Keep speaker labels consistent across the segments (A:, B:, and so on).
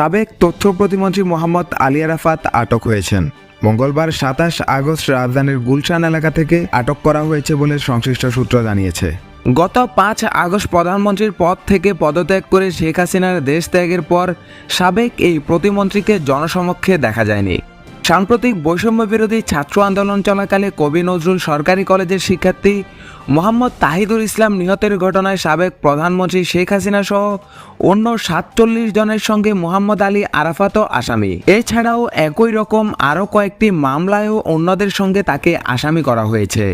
A: সাবেক তথ্য প্রতিমন্ত্রী মোহাম্মদ আলী আরাফাত আটক হয়েছেন। মঙ্গলবার সাতাশ আগস্ট রাজধানীর গুলশান এলাকা থেকে আটক করা হয়েছে বলে সংশ্লিষ্ট সূত্র জানিয়েছে। গত পাঁচ আগস্ট প্রধানমন্ত্রীর পদ থেকে পদত্যাগ করে শেখ হাসিনার দেশ ত্যাগের পর সাবেক এই প্রতিমন্ত্রীকে জনসমক্ষে দেখা যায়নি। সাম্প্রতিক বৈষম্য বিরোধী ছাত্র আন্দোলন চলাকালে কবি নজরুল সরকারি কলেজের শিক্ষার্থী মোহাম্মদ তাহিদুল ইসলাম নিহতের ঘটনায় সাবেক প্রধানমন্ত্রী শেখ হাসিনা সহ অন্য সাতচল্লিশ জনের সঙ্গে মোহাম্মদ আলী আরাফাতও আসামি। এছাড়াও একই রকম আরও কয়েকটি মামলায়ও অন্যদের সঙ্গে তাকে আসামি করা হয়েছে।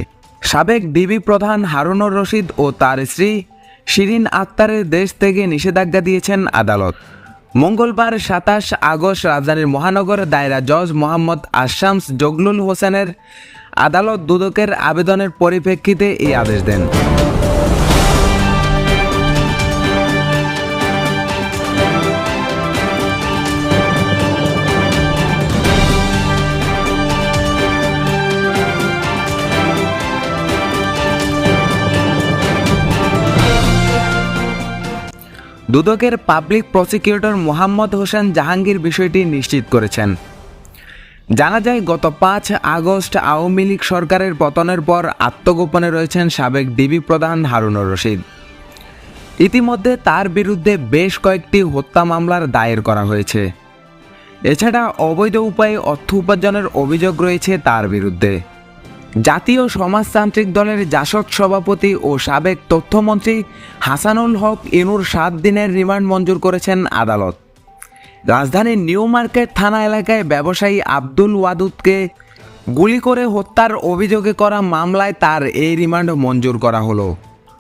A: সাবেক ডিবি প্রধান হারুনুর রশিদ ও তার স্ত্রী শিরিন আক্তারের দেশ থেকে নিষেধাজ্ঞা দিয়েছেন আদালত। মঙ্গলবার সাতাশ আগস্ট রাজধানীর মহানগর দায়রা জজ মোহাম্মদ আশামস জগলুল হোসেনের আদালত দুদকের আবেদনের পরিপ্রেক্ষিতে এই আদেশ দেন। দুদকের পাবলিক প্রসিকিউটর মোহাম্মদ হোসেন জাহাঙ্গীর বিষয়টি নিশ্চিত করেছেন। জানা যায়, গত পাঁচ আগস্ট আওয়ামী লীগ সরকারের পতনের পর আত্মগোপনে রয়েছেন সাবেক ডিবি প্রধান হারুনুর রশিদ। ইতিমধ্যে তার বিরুদ্ধে বেশ কয়েকটি হত্যা মামলার দায়ের করা হয়েছে। এছাড়া অবৈধ উপায়ে অর্থ উপার্জনের অভিযোগ রয়েছে তার বিরুদ্ধে। জাতীয় সমাজতান্ত্রিক দলের জাসদ সভাপতি ও সাবেক তথ্যমন্ত্রী হাসানুল হক ইনুর সাত দিনের রিমান্ড মঞ্জুর করেছেন আদালত। রাজধানীর নিউ মার্কেট থানা এলাকায় ব্যবসায়ী আব্দুল ওয়াদুদকে গুলি করে হত্যার অভিযোগে করা মামলায় তার এই রিমান্ড মঞ্জুর করা হলো।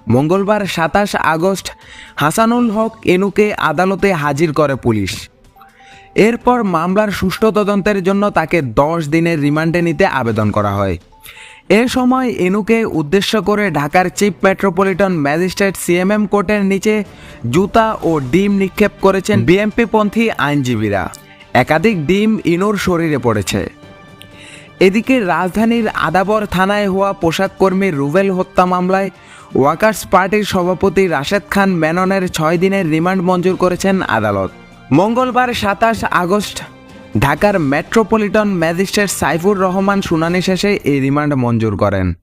A: মঙ্গলবার সাতাশ আগস্ট হাসানুল হক এনুকে আদালতে হাজির করে পুলিশ। এরপর মামলার সুষ্ঠু তদন্তের জন্য তাকে দশ দিনের রিমান্ডে নিতে আবেদন করা হয়। এ সময় এনুকে উদ্দেশ্য করে ঢাকার চিফ মেট্রোপলিটন ম্যাজিস্ট্রেট সিএমএম কোর্টের নিচে জুতা ও ডিম নিক্ষেপ করেছেন বিএমপিপন্থী আইনজীবীরা। একাধিক ডিম ইনুর শরীরে পড়েছে। এদিকে রাজধানীর আদাবর থানায় হওয়া পোশাক কর্মী রুবেল হত্যা মামলায় ওয়াকার্স পার্টির সভাপতি রাশেদ খান মেননের ছয় দিনের রিমান্ড মঞ্জুর করেছেন আদালত। মঙ্গলবার সাতাশ আগস্ট ঢাকার মেট্রোপলিটন ম্যাজিস্ট্রেট সাইফুর রহমান শুনানি শেষে এই রিমান্ড মঞ্জুর করেন।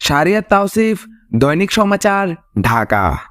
A: শারিয়া তাওসিফ, দৈনিক সমাচার, ঢাকা।